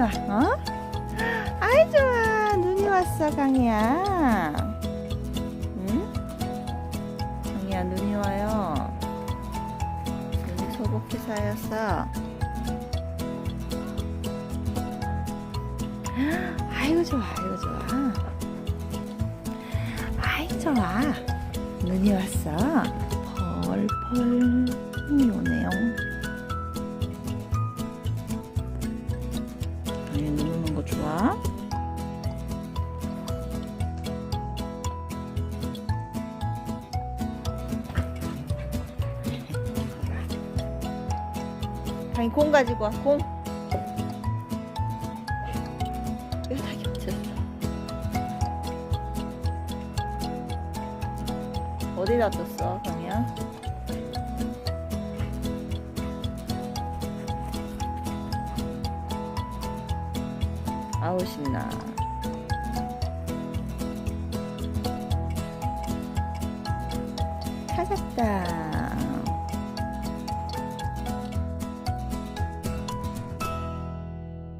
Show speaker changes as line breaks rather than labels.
와. 어? 아이 좋아. 눈이 왔어, 강이야. 응? 강이야, 눈이 와요. 눈이 소복히 쌓였어. 아이고 좋아, 아이고 좋아. 아이 좋아. 눈이 왔어. 펄펄 눈이 오네 좋아? 아니 공 가지고 와 공. 이거 다 겹쳤어. 어디다 뒀어, 강이야? 아우 신나. 찾았다.